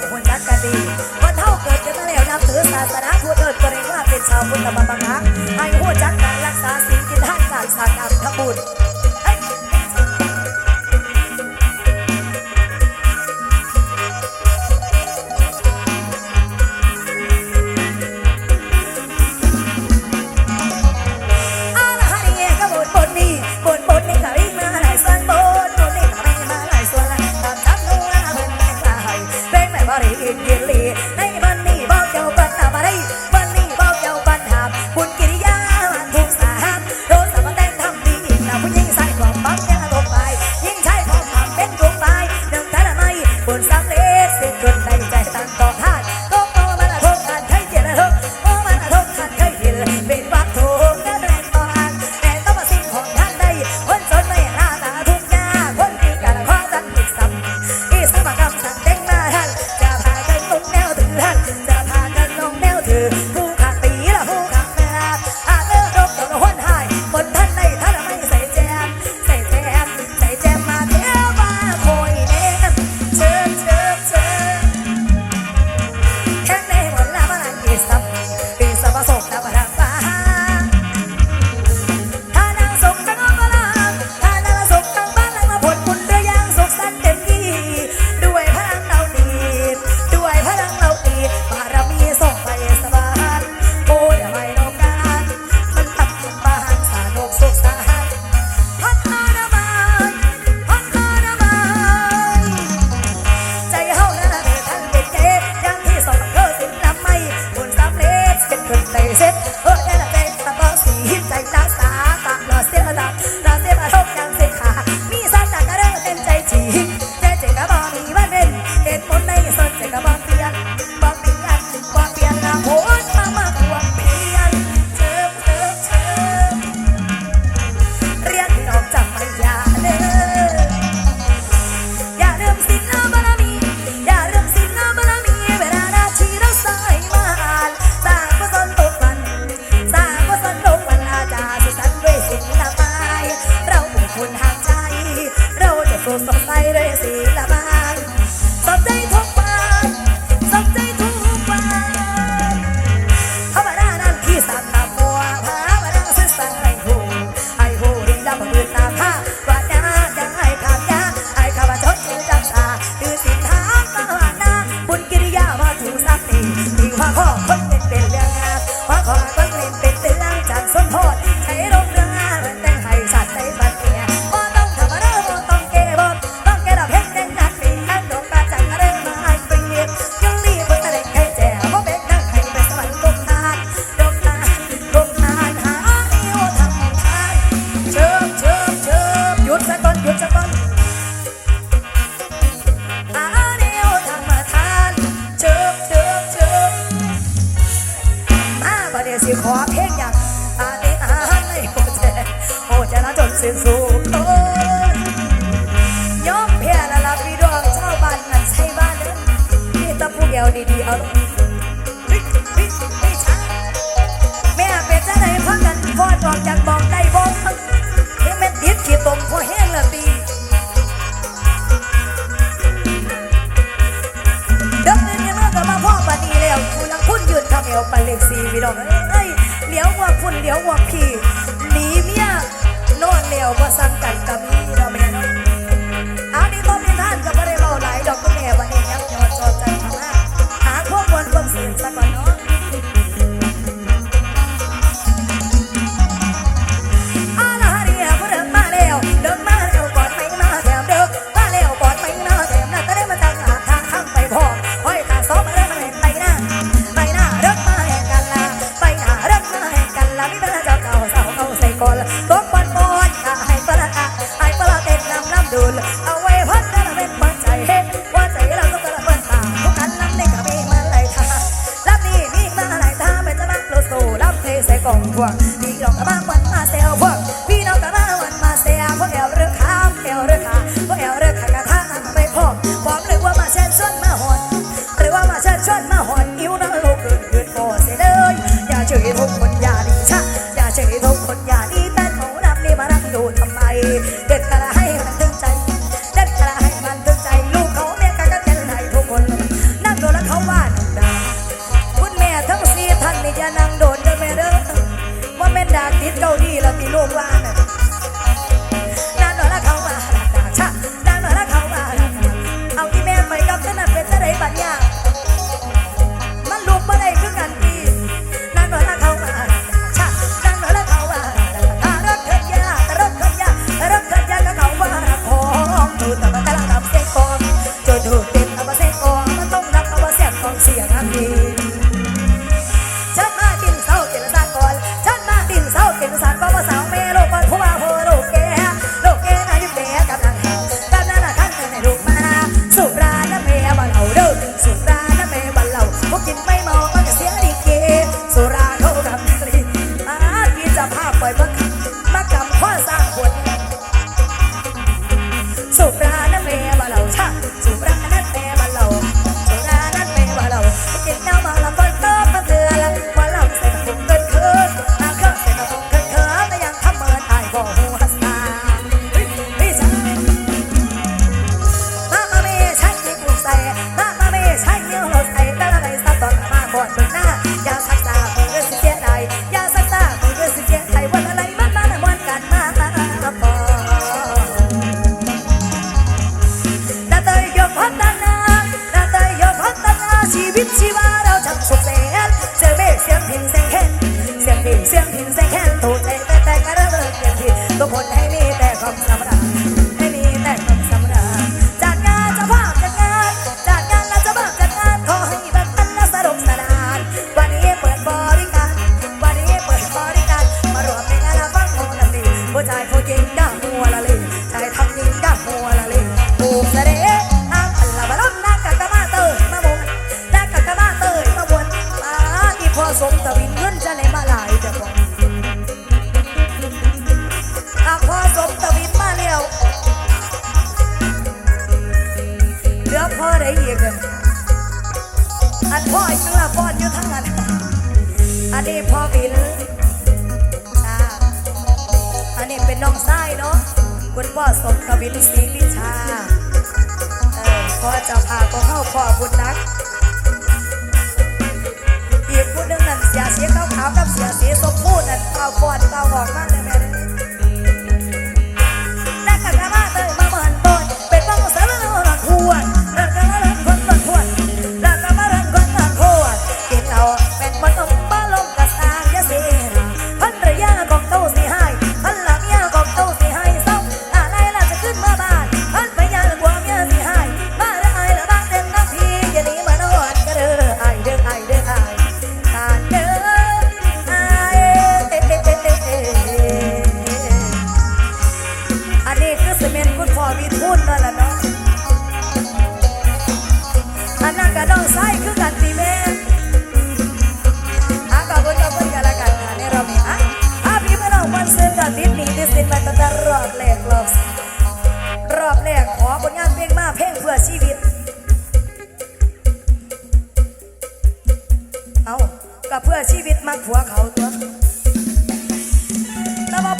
องคนรักกันดีวันเท่าเกิดกันมาแล้วนับถือศาสนาพุทเอิญก็เรียกว่าเป็นชาวพุทธบำบังคับให้หัวจักการรักษาศีลกินท่านการสักรรมทำบุญ เลขสี่พี่น้องเอ้ยเลียวหัวคุณเลี้ยวหัวพี่หนีเมียนอนแล้วว่าสั่งกันกับ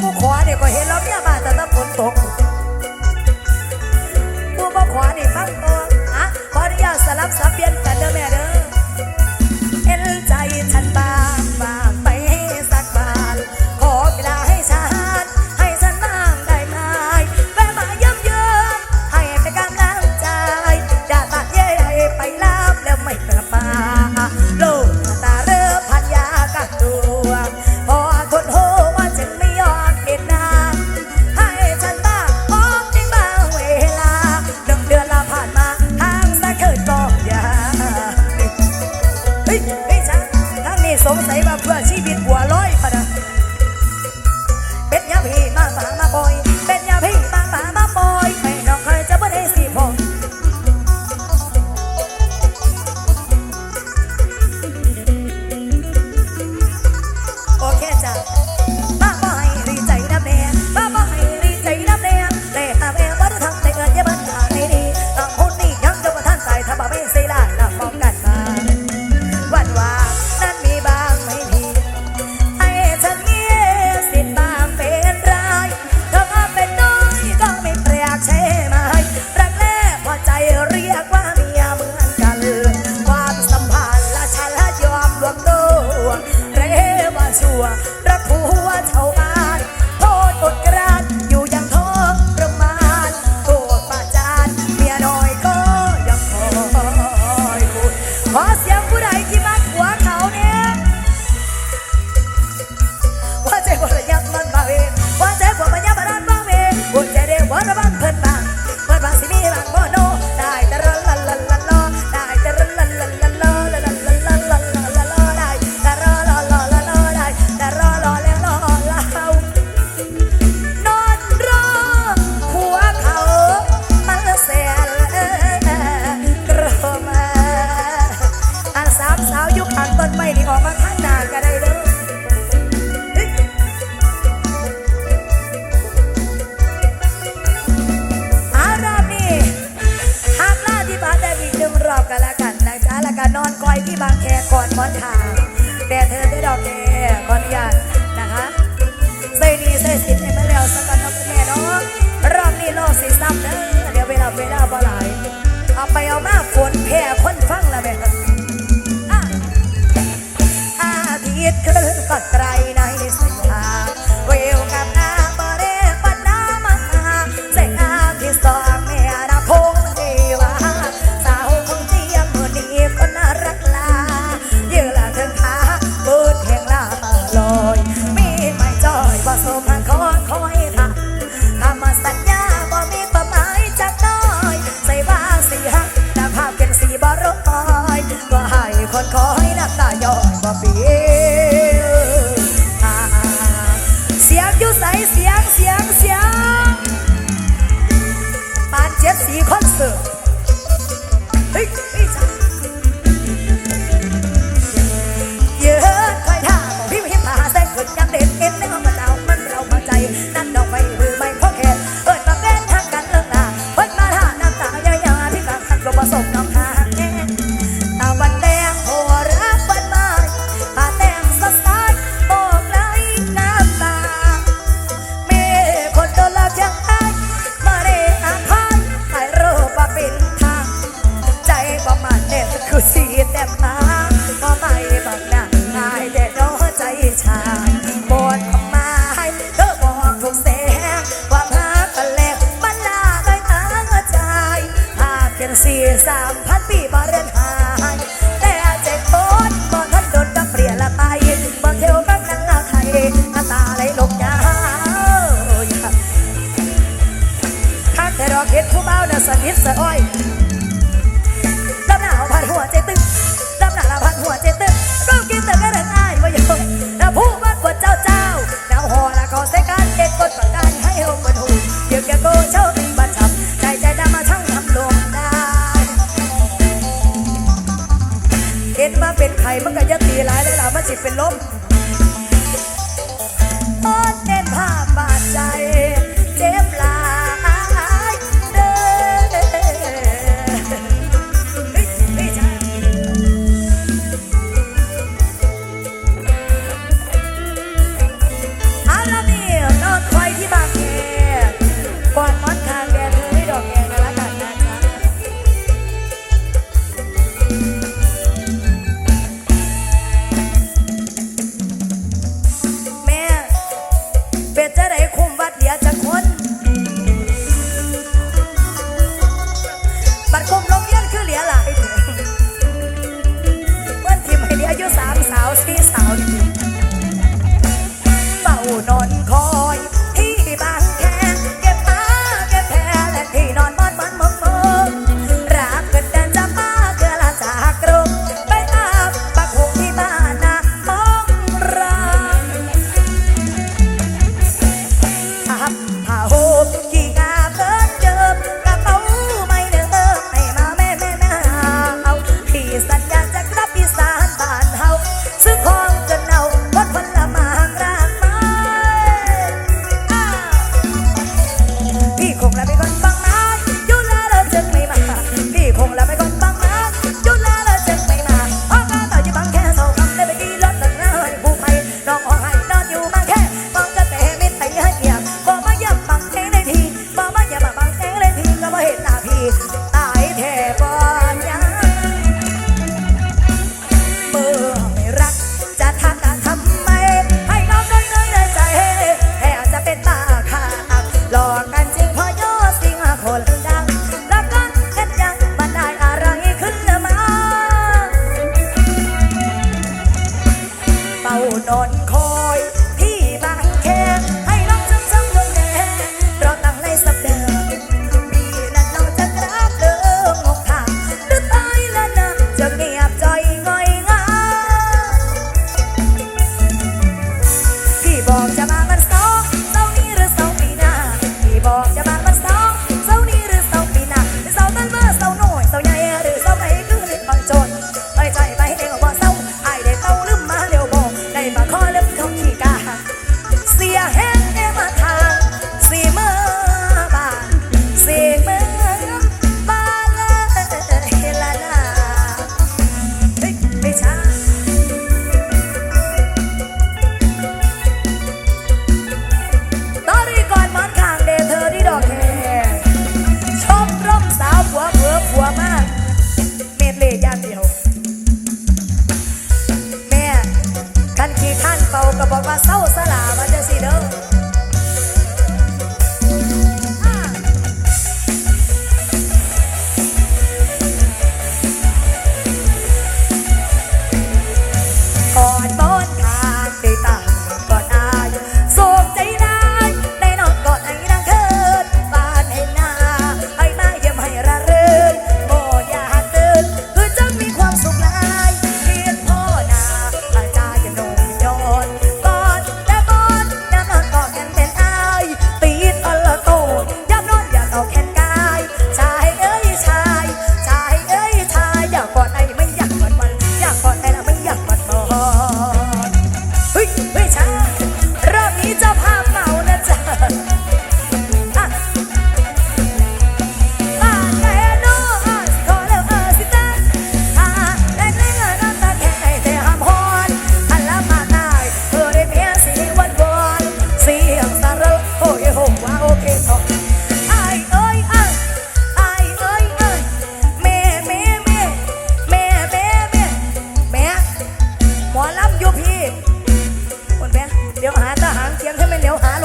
กูขอเดี๋ยวก็เห็นแล้วเนี่ยบ้านแต่ถ้าฝนตก แล้วแต่ขออนุญาตนะคะใส่ดีใส่สิทธิ์ให้มันแล้วสักกันนะคุณแม่เนาะรอบนี้รอบสีซ้ำเด้อเดี๋ยวเวลาเวลาบ่หลายเอาไปเอามาฝนแพ่คนฟังละแม่อาทิตย์ขึ้นก็ไตรใน งสี่สามพันปีบ่เรือนหายแต่เจ็บปวดบ่ทันโดนกับเปลี่ยละไปบ่เทียวบักนังเอาไทยน้ำตาไหลลงยาถ้าแต่รอเห็นผู้เบาน่ะสนิทสะอ้อย สิเป็นลม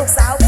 jokes out.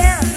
อ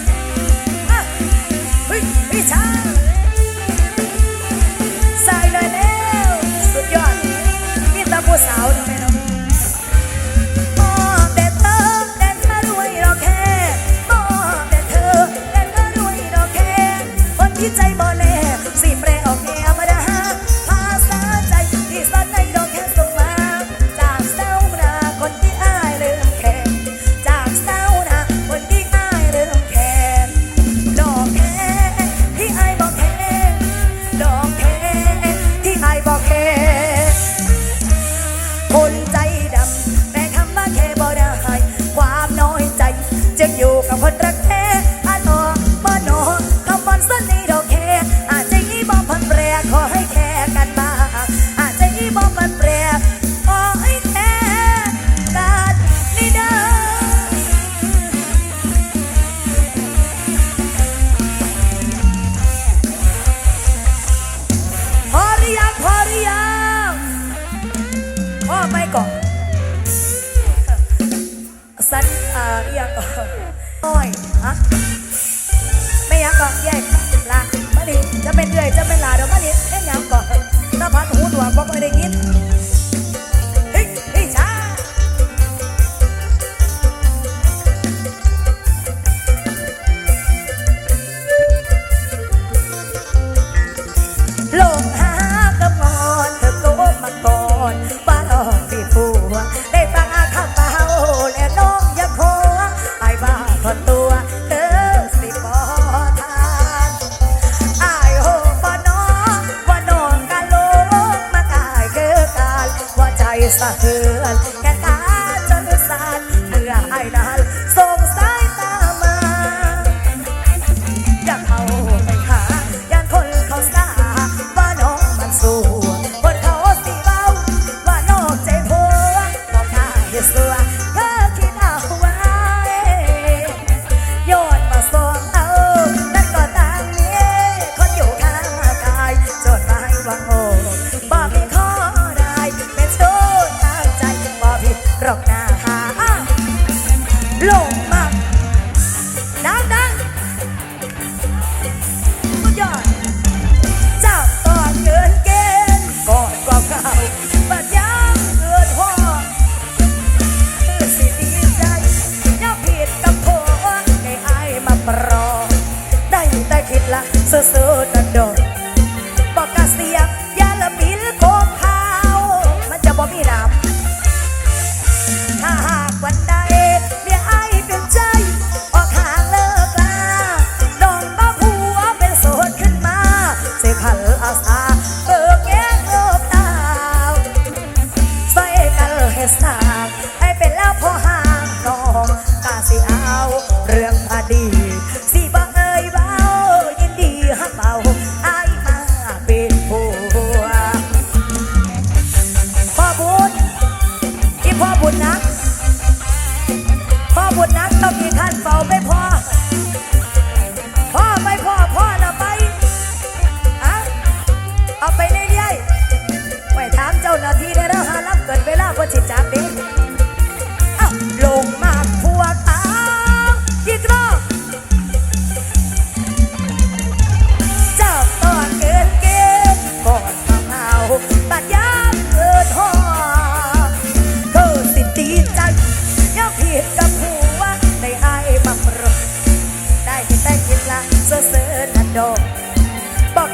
เรื่องอดีต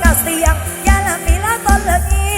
กะสียงยาละมีละต้นละนี